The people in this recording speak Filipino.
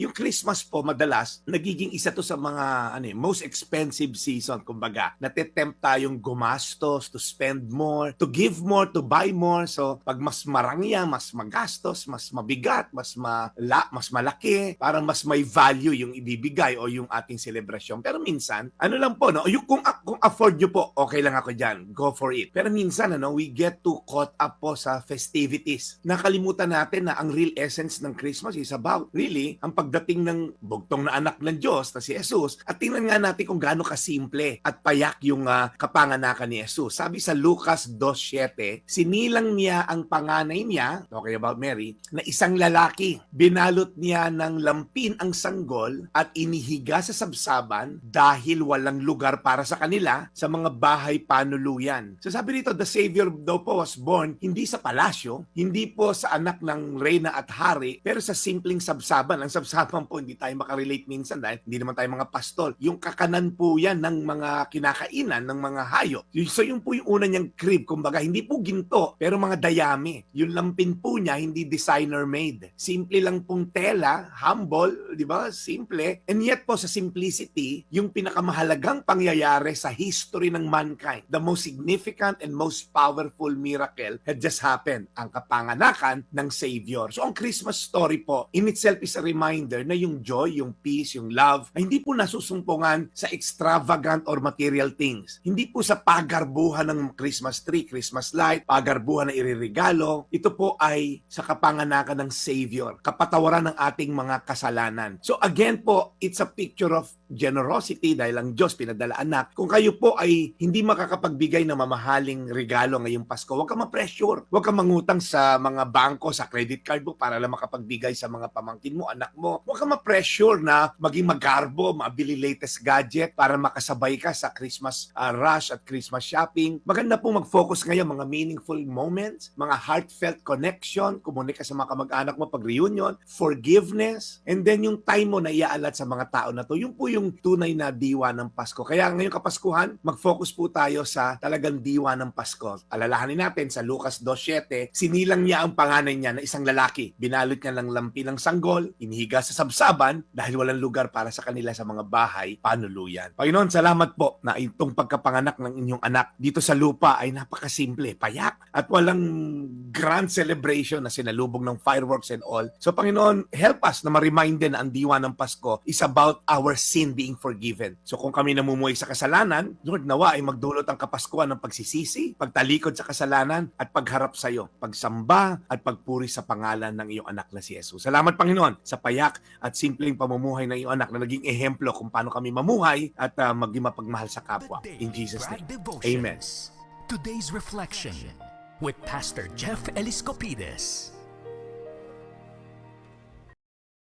Yung Christmas po, madalas, nagiging isa to sa mga ano, eh, most expensive season, kumbaga. Natitempt tayong gumastos, to spend more, to give more, to buy more. So, pag mas marami yan, mas magastos, mas mabigat, mas mala, mas malaki, parang mas may value yung ibibigay o yung ating selebrasyon. Pero minsan, ano lang po, no? Yung, kung, kung afford nyo po, okay lang ako dyan. Go for it. Pero minsan, ano, we get too caught up po sa festivities. Nakalimutan natin na ang real essence ng Christmas is about, really, ang pagdating ng bugtong na anak ng Diyos na si Jesus. At tingnan nga natin kung gaano kasimple at payak yung ah, kapanganakan ni Jesus. Sabi sa Lucas 2.7, sinilang niya ang panganay niya, talking about Mary, na isang lalaki. Binalot niya ng lampin ang sanggol at inihiga sa sabsaban dahil walang lugar para sa kanila sa mga bahay panuluyan. So sabi dito, the Savior daw po was born hindi sa palasyo, hindi po sa anak ng reyna at hari, pero sa simpleng sabsaban. Ang sabsaban po, hindi tayo makarelate minsan dahil hindi naman tayo mga pastol. Yung kakanan po yan ng mga kinakainan ng mga hayop. So yun po yung una niyang crib, kumbaga, hindi po ginto, pero mga dayami. Yung lampin po niya, hindi designer made. Simple lang pong tela, humble, di ba? Simple. And yet po sa simplicity, yung pinakamahalagang pangyayari sa history ng mankind, the most significant and most powerful miracle had just happened, ang kapanganakan ng Savior. So ang Christmas story po, in itself is a reminder na yung joy, yung peace, yung love, ay hindi po nasusumpungan sa extravagant or material things. Hindi po sa pagarbuhan ng Christmas tree, Christmas light, pagarbuhan na iririgalo. Ito po ay sa kapanganakan ng Savior, kapatawaran ng ating mga kasalanan. So again po, it's a picture of generosity dahil ang Diyos pinadala anak. Kung kayo po ay hindi makakapagbigay ng mamahaling regalo ngayong Pasko, huwag ka ma-pressure. Huwag ka mangutang sa mga bangko, sa credit card mo para lang makapagbigay sa mga pamangkin mo, anak mo. Huwag ka ma-pressure na maging magarbo, mabili latest gadget para makasabay ka sa Christmas uh, rush at Christmas shopping. Maganda po mag-focus ngayon mga meaningful moments, mga heartfelt connection, kumunika sa mga kamag-anak mo pag reunion, forgiveness, and then yung time mo na iaalat sa mga tao na to, yung po yung tunay na diwa ng Pasko. Kaya ngayong Kapaskuhan, mag-focus po tayo sa talagang diwa ng Pasko. Alalahanin natin sa Lucas 2.7, sinilang niya ang panganay niya na isang lalaki. Binalot niya ng lampi ng sanggol, inihiga sa sabsaban dahil walang lugar para sa kanila sa mga bahay panuluyan. Panginoon, salamat po na itong pagkapanganak ng inyong anak dito sa lupa ay napakasimple, payak, at walang grand celebration na sinalubog ng fireworks and all. So Panginoon, help us na ma-remind din ang diwa ng Pasko is about our sin being forgiven. So kung kami namumuhay sa kasalanan, Lord, nawa ay magdulot ang kapaskuhan ng pagsisisi, pagtalikod sa kasalanan, at pagharap sa iyo, pagsamba at pagpuri sa pangalan ng iyong anak na si Jesus. Salamat Panginoon sa payak at simpleng pamumuhay ng iyong anak na naging ehemplo kung paano kami mamuhay at uh, maging mapagmahal sa kapwa. In Jesus' name. Amen. Today's reflection with Pastor Jeff Eliscopides.